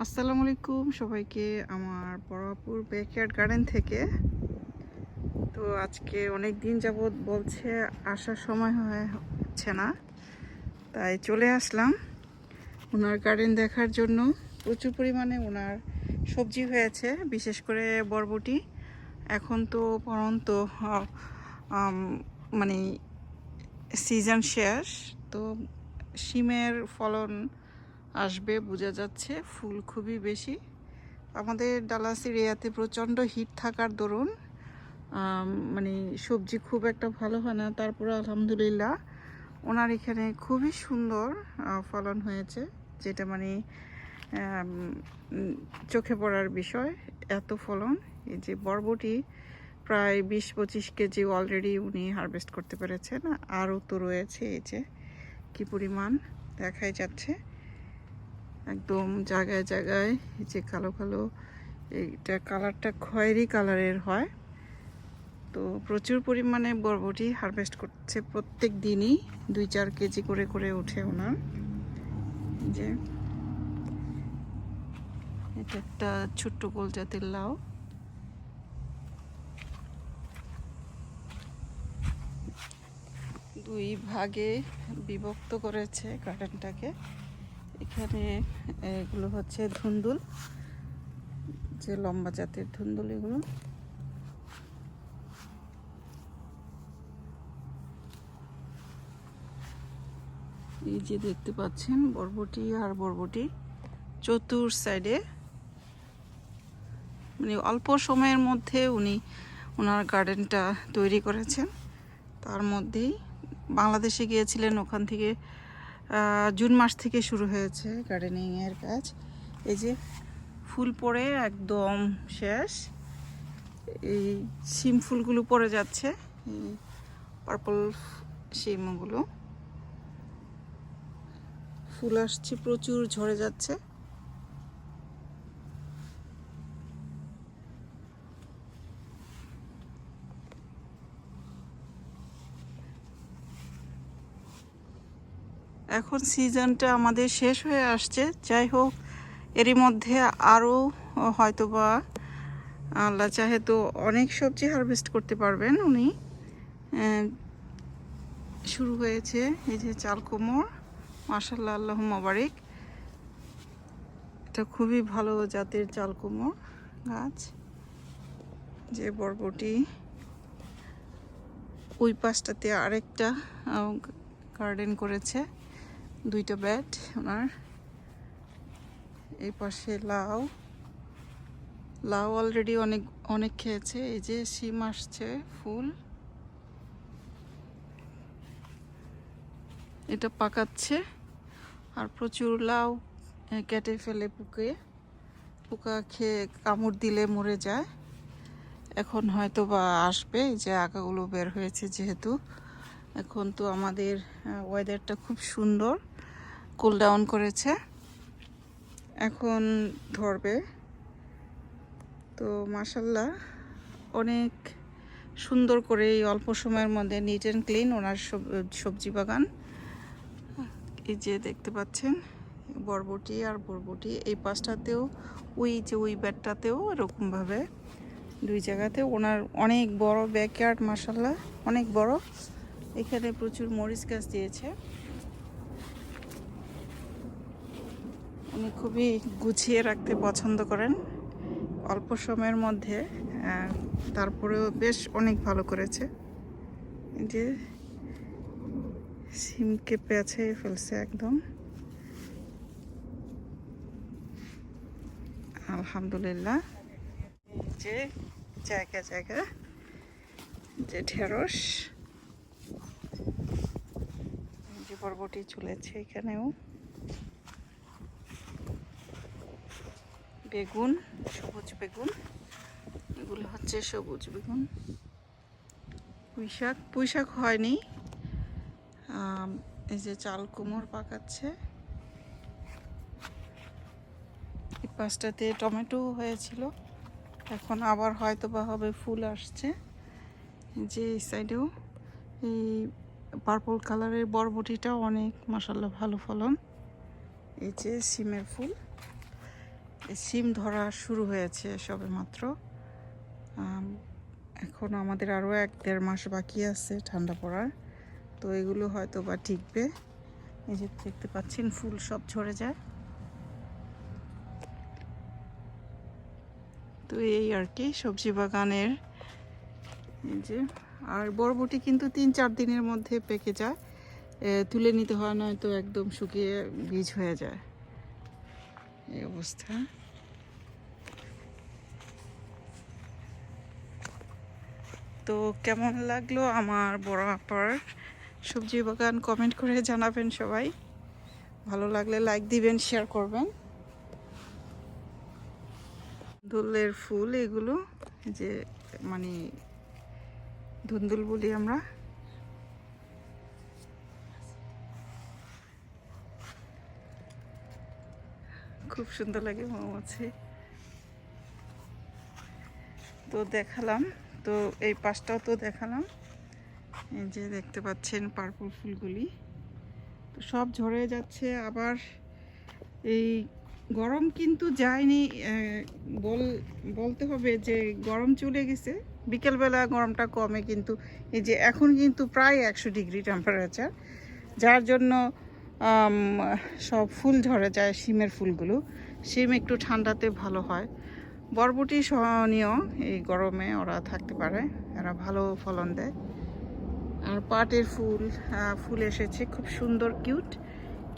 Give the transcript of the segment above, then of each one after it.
আসসালামু আলাইকুম সবাইকে আমার বড়াপুর ব্যাকয়ার্ড গার্ডেন থেকে। তো আজকে অনেক দিন যাবৎ বলছে আসার সময় হচ্ছে না। তাই চলে আসলাম ওনার গার্ডেন দেখার জন্য। প্রচুর পরিমাণে ওনার সবজি হয়েছে, বিশেষ করে বরবটি। এখন তো পরন্ত মানে সিজন শেষ, তো শিমের ফলন আসবে, বোঝা যাচ্ছে ফুল খুবই বেশি। আমাদের ডালাস এরিয়াতে প্রচণ্ড হিট থাকার দরুন মানে সবজি খুব একটা ভালো হয় না। তারপরে আলহামদুলিল্লাহ ওনার এখানে খুবই সুন্দর ফলন হয়েছে, যেটা মানে চোখে পড়ার বিষয়, এত ফলন। এই যে বরবটি প্রায় বিশ পঁচিশ কেজি অলরেডি উনি হারভেস্ট করতে পেরেছেন। আরও তো রয়েছে, এই যে কী পরিমাণ দেখাই যাচ্ছে। একদম জায়গায় জায়গায় এই যে কালো কালো, এইটা কালারটা খয়েরি কালারের হয়। তো প্রচুর পরিমাণে বরবটি হারভেস্ট করছে প্রত্যেক দিনই, দুই চার কেজি করে করে ওঠে ওনার। যে, এটা একটা ছোট্ট গোল জাতের লাউ। দুই ভাগে বিভক্ত করেছে গার্ডেনটাকে এখানে এগুলো হচ্ছে ধুন্দুল, যে লম্বা জাতের ধুন্দুল এগুলো। এই যে দেখতে পাচ্ছেন বরবটি আর বরবটি, চতুর সাইডে মানে অল্প সময়ের মধ্যে উনি ওনার গার্ডেনটা তৈরি করেছেন। তার মধ্যেই বাংলাদেশে গিয়েছিলেন, ওখান থেকে জুন মাস থেকে শুরু হয়েছে গার্ডেনিংয়ের কাজ। এই যে ফুল পরে একদম শেষ। এই শিম ফুলগুলো পরে যাচ্ছে, এই পার্পল শিমগুলো। ফুল আসছে প্রচুর, ঝরে যাচ্ছে। এখন সিজনটা আমাদের শেষ হয়ে আসছে। যাই হোক, এরই মধ্যে আরও হয়তোবা আল্লাহ চাহে তো অনেক সবজি হারভেস্ট করতে পারবেন উনি। শুরু হয়েছে এই যে চাল কোমর মাসাল্লাহ আল্লাহ মোবারিক। এটা খুবই ভালো জাতের চাল কোমর গাছ। যে বরবটি। ওই পাশটাতে আরেকটা গার্ডেন করেছে। দুইটা ব্যাট ওনার। এই পাশে লাউ। লাউ অলরেডি অনেক অনেক খেয়েছে। এই যে শিম আসছে ফুল। এটা পাকাচ্ছে। আর প্রচুর লাউ কেটে ফেলে পুকে। পোকা খেয়ে কামড় দিলে মরে যায়। এখন হয়তো বা আসবে যে আঁকাগুলো বের হয়েছে যেহেতু। এখন তো আমাদের ওয়েদারটা খুব সুন্দর। কুল ডাউন করেছে। এখন ধরবে। তো মাসাল্লাহ অনেক সুন্দর করে এই অল্প সময়ের মধ্যে নিট অ্যান্ড ক্লিন ওনার সব- সবজি বাগান। এই যে দেখতে পাচ্ছেন, বরবটি আর বরবটি। এই পাশটাতেও, ওই যে ওই ব্যাটটাতেও এরকমভাবে দুই জায়গাতে। ওনার অনেক বড় ব্যাকয়ার্ড মাসাল্লাহ অনেক বড়। এখানে প্রচুর মরিচ গাছ দিয়েছে। উনি খুবই গুছিয়ে রাখতে পছন্দ করেন। অল্প সময়ের মধ্যে তারপরেও বেশ অনেক ভালো করেছে। যে সিমকে পেঁচে ফেলছে একদম। আলহামদুলিল্লাহ। যে জায়গা জায়গা, যে ঢেঁড়স। যে বরবটি চলেছে এখানেও। বেগুন, সবুজ বেগুন। এগুলো হচ্ছে সবুজ বেগুন। পুঁই শাক, পুঁই হয়নি। এই যে চাল কুমড় পাকাচ্ছে। এই পাশটাতে টমেটো হয়েছিল। এখন আবার হয়তো বা হবে ফুল আসছে। যে এই সাইডেও এই পার্পল কালারের বরবটিটাও অনেক মাসাল্লাহ ভালো ফলন। এই যে সিমের ফুল। সিম ধরা শুরু হয়েছে সবে মাত্র। এখন আমাদের আরও এক দেড় মাস বাকি আছে ঠান্ডা পড়ার। তো এগুলো হয়তো বা টিকবে এই যে দেখতে পাচ্ছেন, ফুল সব ঝরে যায়। তো এই আর কি, সবজি বাগানের এই যে, আর বরবটি কিন্তু তিন চার দিনের মধ্যে পেকে যায়। তুলে নিতে হয়, নয়তো একদম শুকিয়ে বীজ হয়ে যায়। এই অবস্থা। তো কেমন লাগল আমার বড় আপার সবজি বাগান কমেন্ট করে জানাবেন সবাই। ভালো লাগলে লাইক দিবেন শেয়ার করবেন। ধুলের ফুল এগুলো যে মানে ধুন্দুল বলি আমরা। খুব সুন্দর লাগে মৌমাছি। তো দেখালাম, তো এই পাশটাও তো দেখালাম। এই যে দেখতে পাচ্ছেন পার্পল ফুলগুলি। তো সব ঝরে যাচ্ছে, আবার এই গরম কিন্তু যায়নি বল, বলতে হবে যে গরম চলে গেছে। বিকেলবেলা গরমটা কমে কিন্তু, এই যে এখন কিন্তু প্রায় একশো ডিগ্রি টেম্পারেচার যার জন্য সব ফুল ঝরে যায়, শিমের ফুলগুলো। শিম একটু ঠান্ডাতে ভালো হয়। বরবটি সহনীয় এই গরমে ওরা থাকতে পারে, এরা ভালো ফলন দেয়। আর পাটের ফুল ফুল এসেছে, খুব সুন্দর, কিউট।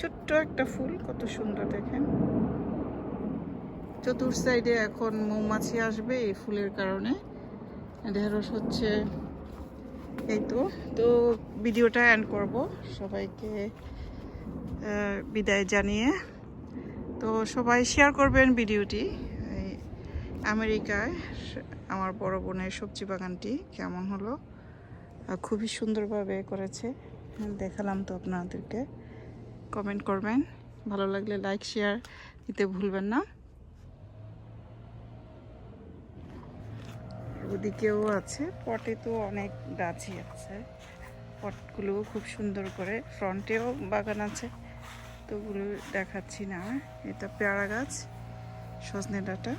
ছোট্ট একটা ফুল, কত সুন্দর দেখেন। চতুর সাইডে এখন মৌমাছি আসবে এই ফুলের কারণে। ঢেঁড়স হচ্ছে, এই তো। তো ভিডিওটা এন্ড করব। সবাইকে বিদায় জানিয়ে। তো সবাই শেয়ার করবেন ভিডিওটি। আমেরিকায় আমার বড় বোনের সবজি বাগানটি কেমন হলো? খুবই সুন্দরভাবে করেছে। দেখালাম তো আপনাদেরকে। কমেন্ট করবেন। ভালো লাগলে লাইক শেয়ার দিতে ভুলবেন না। ওদিকেও আছে। পটে তো অনেক গাছই আছে। পটগুলো খুব সুন্দর করে ফ্রন্টেও বাগান আছে। তো দেখাচ্ছি না। এটা পেয়ারা গাছ সজনে ডাঁটা।